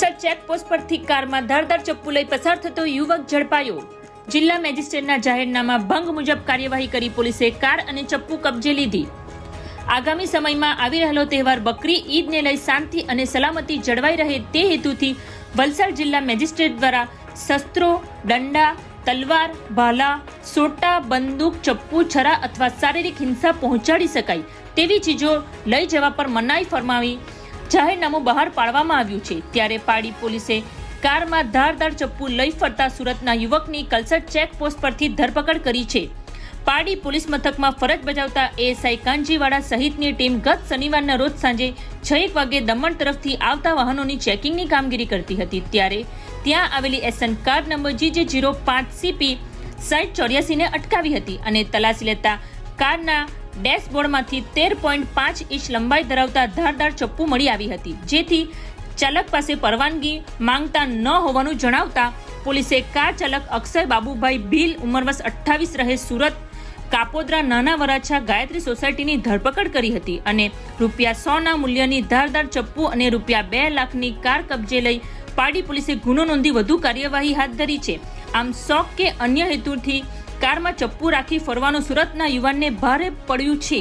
Checkpost પરથી કારમાં ધારદાર ચપ્પુ લઈ પસાર થતો યુવક ઝડપાયો. જિલ્લા મેજિસ્ટ્રેટના જાહેરનામા ભંગ મુજબ કાર્યવાહી કરી પોલીસે કાર અને ચપ્પુ કબજે લીધી. આગામી સમયમાં આવી રહેલો તહેવાર બકરી ઈદને લઈ શાંતિ અને સલામતી જળવાઈ રહે તે હેતુથી વલસાડ જિલ્લા મેજિસ્ટ્રેટ દ્વારા શસ્ત્રો, દંડા, તલવાર, ભાલા, સોટા, બંદૂક, ચપ્પુ, છરા અથવા શારીરિક હિંસા પહોંચાડી શકાય તેવી ચીજો લઈ જવા પર મનાઈ ફરમાવી જાહેરનામું બહાર પાડવામાં આવ્યું છે. ત્યારે પાડી પોલીસે કારમાં ધારદાર ચપ્પુ લઈ ફરતા સુરતના યુવકની કલસર ચેકપોસ્ટ પરથી ધરપકડ કરી છે. પાડી પોલીસ મથકમાં ફરજ બજાવતા એએસઆઈ કાંજીવાડા સહિતની ટીમ ગત શનિવારના રોજ સાંજે છ એક વાગે દમણ તરફથી આવતા વાહનોની ચેકિંગની કામગીરી કરતી હતી. ત્યારે ત્યાં આવેલી એસન કાર નંબર જીજે જીરો પાંચ સીપી સાઠ ચોર્યાસીને અટકાવી હતી અને તલાશી લેતા કારના ડેશબોર્ડમાંથી તેર પોઈન્ટ પાંચ ઇંચ લંબાઈ ધરાવતા ધારદાર ચપ્પુ મળી આવી હતી. જેથી ચાલક પાસે પરવાનગી માંગતા ન હોવાનું જણાવતા પોલીસે કાર ચાલક અક્ષય બાબુભાઈ ભીલ ઉંમર વર્ષ અઠ્ઠાવીસ રહે સુરત, કાપોદ્રા, નાના વરાછા ગાયત્રી સોસાયટીની ધરપકડ કરી હતી અને રૂપિયા સોના મૂલ્યની ધારદાર ચપ્પુ અને રૂપિયા બે લાખની કાર કબજે લઈ પાડી પોલીસે ગુનો નોંધી વધુ કાર્યવાહી હાથ ધરી છે. આમ શોખ કે અન્ય હેતુથી કારમાં ચપ્પુ રાખી ફરવાનું સુરતના યુવાનને ભારે પડ્યું છે.